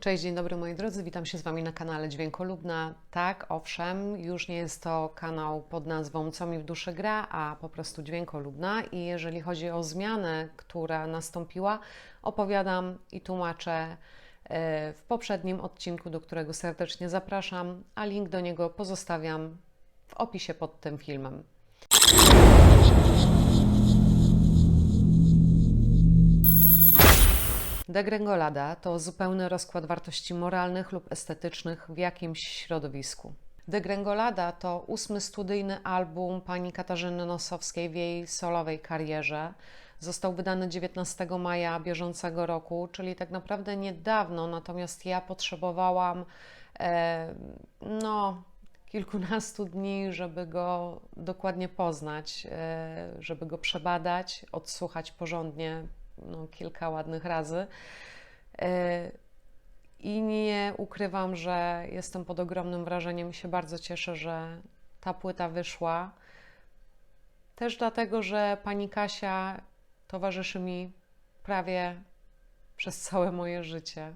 Cześć, dzień dobry moi drodzy, witam się z Wami na kanale Dźwiękolubna. Tak, owszem, już nie jest to kanał pod nazwą Co mi w duszy gra, a po prostu Dźwiękolubna i jeżeli chodzi o zmianę, która nastąpiła, opowiadam i tłumaczę e, w poprzednim odcinku, do którego serdecznie zapraszam, a link do niego pozostawiam w opisie pod tym filmem. Degrengolada to zupełny rozkład wartości moralnych lub estetycznych w jakimś środowisku. Degrengolada to ósmy studyjny album pani Katarzyny Nosowskiej w jej solowej karierze. Został wydany 19 maja bieżącego roku, czyli tak naprawdę niedawno, natomiast ja potrzebowałam e, no, kilkunastu dni, żeby go dokładnie poznać, e, żeby go przebadać, odsłuchać porządnie no, kilka ładnych razy. E, I nie ukrywam, że jestem pod ogromnym wrażeniem się bardzo cieszę, że ta płyta wyszła. Też dlatego, że pani Kasia towarzyszy mi prawie przez całe moje życie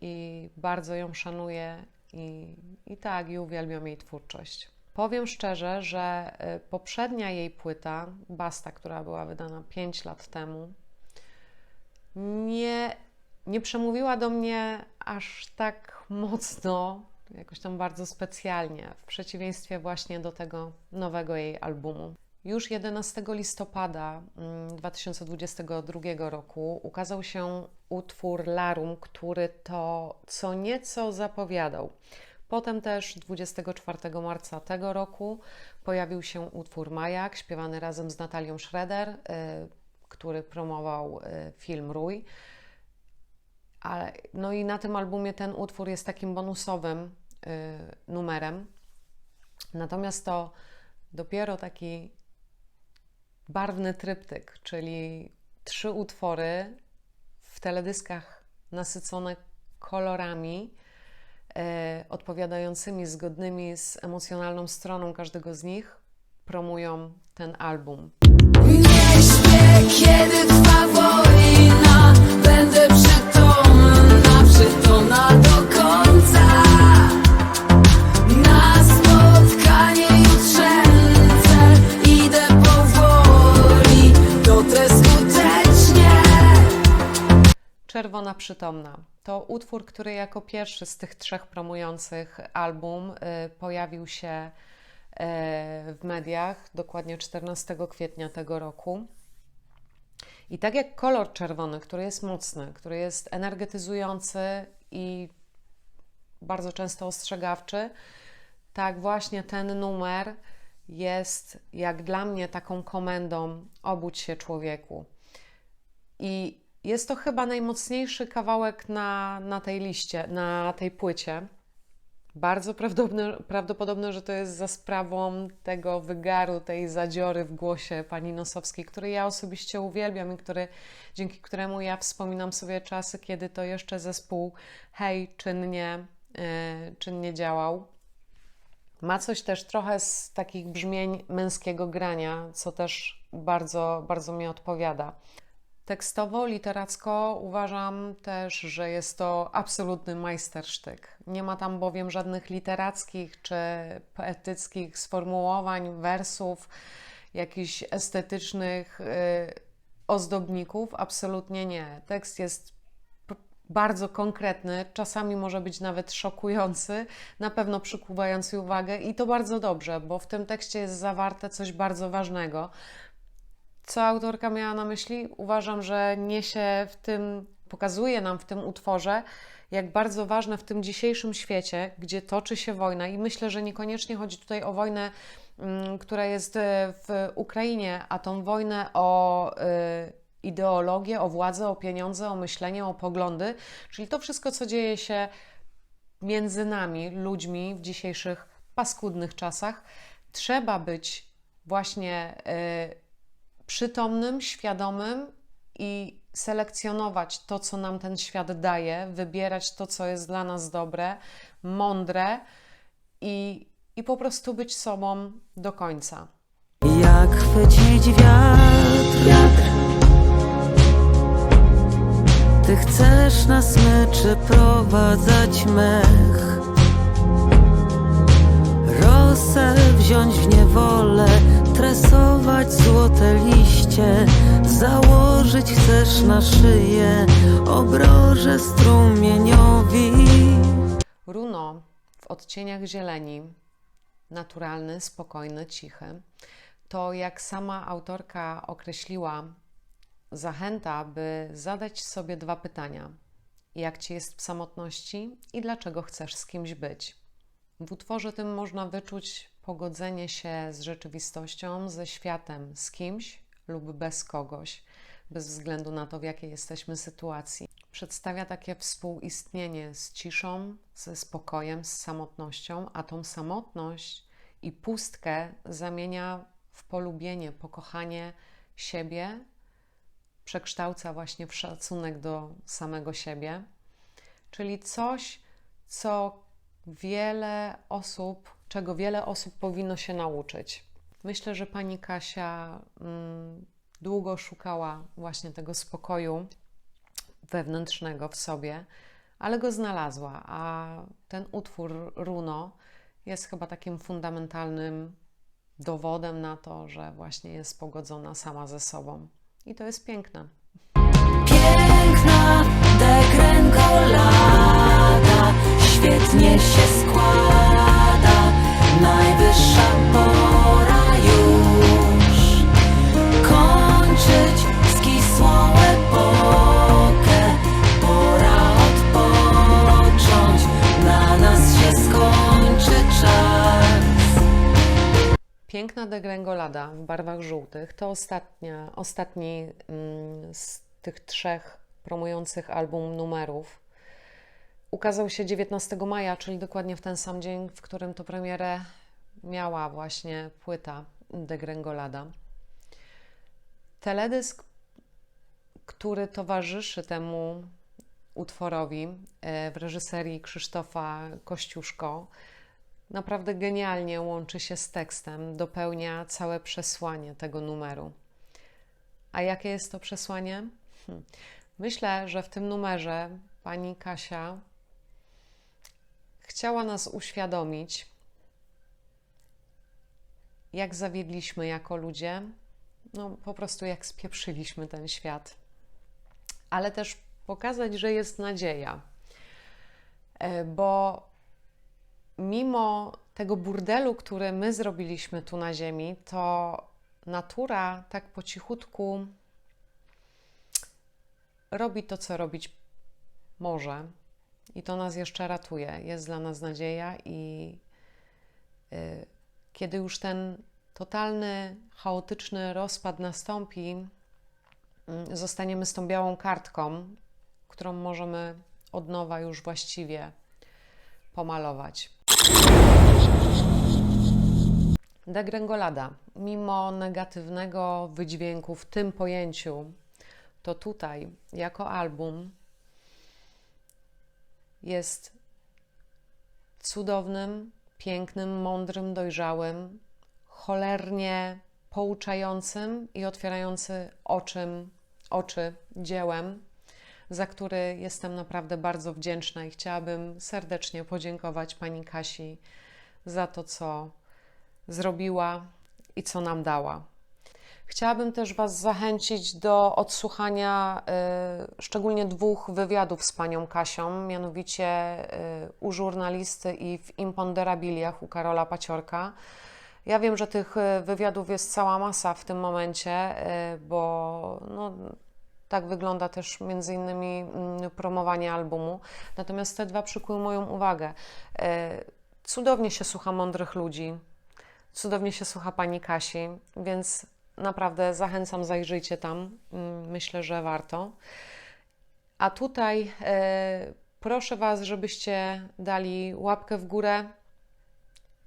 i bardzo ją szanuję i, i tak, i uwielbiam jej twórczość. Powiem szczerze, że y, poprzednia jej płyta, Basta, która była wydana 5 lat temu, nie, nie przemówiła do mnie aż tak mocno, jakoś tam bardzo specjalnie, w przeciwieństwie właśnie do tego nowego jej albumu. Już 11 listopada mm, 2022 roku ukazał się utwór Larum, który to co nieco zapowiadał. Potem też 24 marca tego roku pojawił się utwór Majak, śpiewany razem z Natalią Schroeder, y, który promował y, film Rój. Ale, no i na tym albumie ten utwór jest takim bonusowym y, numerem. Natomiast to dopiero taki barwny tryptyk, czyli trzy utwory w teledyskach nasycone kolorami, e, odpowiadającymi, zgodnymi z emocjonalną stroną każdego z nich, promują ten album. Czerwona Przytomna to utwór, który jako pierwszy z tych trzech promujących album y, pojawił się y, w mediach dokładnie 14 kwietnia tego roku. I tak jak kolor czerwony, który jest mocny, który jest energetyzujący i bardzo często ostrzegawczy, tak właśnie ten numer jest jak dla mnie taką komendą obudź się człowieku. I jest to chyba najmocniejszy kawałek na, na tej liście, na tej płycie. Bardzo prawdopodobne, prawdopodobne, że to jest za sprawą tego wygaru, tej zadziory w głosie pani Nosowskiej, który ja osobiście uwielbiam i który, dzięki któremu ja wspominam sobie czasy, kiedy to jeszcze zespół Hej czynnie, yy, czynnie działał. Ma coś też trochę z takich brzmień męskiego grania, co też bardzo, bardzo mi odpowiada. Tekstowo, literacko uważam też, że jest to absolutny majstersztyk. Nie ma tam bowiem żadnych literackich czy poetyckich sformułowań, wersów, jakichś estetycznych y, ozdobników. Absolutnie nie. Tekst jest bardzo konkretny, czasami może być nawet szokujący, na pewno przykuwający uwagę i to bardzo dobrze, bo w tym tekście jest zawarte coś bardzo ważnego. Co autorka miała na myśli? Uważam, że niesie w tym, pokazuje nam w tym utworze, jak bardzo ważne w tym dzisiejszym świecie, gdzie toczy się wojna, i myślę, że niekoniecznie chodzi tutaj o wojnę, mm, która jest e, w Ukrainie, a tą wojnę o y, ideologię, o władzę, o pieniądze, o myślenie, o poglądy, czyli to wszystko, co dzieje się między nami, ludźmi w dzisiejszych paskudnych czasach, trzeba być właśnie y, przytomnym, świadomym i selekcjonować to, co nam ten świat daje, wybierać to, co jest dla nas dobre, mądre i, i po prostu być sobą do końca. Jak chwycić wiatr? Ty chcesz na smyczy prowadzać mech Rosę wziąć w niewolę Tresować złote liście Założyć chcesz na szyję Obroże strumieniowi. Runo w odcieniach zieleni, naturalny, spokojny, cichy, to jak sama autorka określiła, zachęta, by zadać sobie dwa pytania: jak ci jest w samotności i dlaczego chcesz z kimś być? W utworze tym można wyczuć pogodzenie się z rzeczywistością, ze światem, z kimś lub bez kogoś, bez względu na to, w jakiej jesteśmy sytuacji. Przedstawia takie współistnienie z ciszą, ze spokojem, z samotnością, a tą samotność i pustkę zamienia w polubienie, pokochanie siebie, przekształca właśnie w szacunek do samego siebie, czyli coś, co wiele osób, czego wiele osób powinno się nauczyć. Myślę, że pani Kasia mm, długo szukała właśnie tego spokoju wewnętrznego w sobie, ale go znalazła, a ten utwór Runo jest chyba takim fundamentalnym dowodem na to, że właśnie jest pogodzona sama ze sobą. I to jest piękne. Piękna dekręgolada Świetnie się składa w barwach żółtych to ostatnia, ostatni mm, z tych trzech promujących album numerów. Ukazał się 19 maja, czyli dokładnie w ten sam dzień, w którym to premierę miała właśnie płyta Degrengolada. Teledysk, który towarzyszy temu utworowi e, w reżyserii Krzysztofa Kościuszko, naprawdę genialnie łączy się z tekstem, dopełnia całe przesłanie tego numeru. A jakie jest to przesłanie? Hm. Myślę, że w tym numerze pani Kasia chciała nas uświadomić, jak zawiedliśmy jako ludzie, no po prostu jak spieprzyliśmy ten świat, ale też pokazać, że jest nadzieja, E, bo mimo tego burdelu, który my zrobiliśmy tu na Ziemi, to natura tak po cichutku robi to, co robić może. I to nas jeszcze ratuje. Jest dla nas nadzieja, i y, kiedy już ten totalny, chaotyczny rozpad nastąpi, y, zostaniemy z tą białą kartką, którą możemy od nowa już właściwie pomalować. Degrengolada, mimo negatywnego wydźwięku w tym pojęciu, to tutaj, jako album, jest cudownym, pięknym, mądrym, dojrzałym, cholernie pouczającym i otwierający oczym, oczy dziełem, za który jestem naprawdę bardzo wdzięczna i chciałabym serdecznie podziękować pani Kasi za to, co zrobiła i co nam dała. Chciałabym też Was zachęcić do odsłuchania y, szczególnie dwóch wywiadów z panią Kasią, mianowicie y, u żurnalisty i w Imponderabiliach u Karola Paciorka. Ja wiem, że tych y, wywiadów jest cała masa w tym momencie, y, bo no, tak wygląda też między innymi mm, promowanie albumu. Natomiast te dwa przykuły moją uwagę. Y, Cudownie się słucha mądrych ludzi, cudownie się słucha pani Kasi, więc naprawdę zachęcam, zajrzyjcie tam. Mm, Myślę, że warto. A tutaj e, proszę Was, żebyście dali łapkę w górę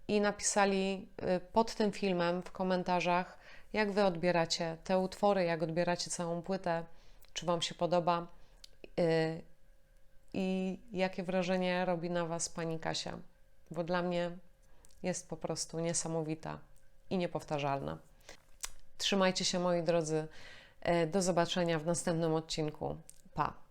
i napisali e, pod tym filmem w komentarzach, jak Wy odbieracie te utwory, jak odbieracie całą płytę, czy Wam się podoba e, i jakie wrażenie robi na Was pani Kasia, bo dla mnie jest po prostu niesamowita i niepowtarzalna. Trzymajcie się, moi drodzy. E, Do zobaczenia w następnym odcinku. Pa!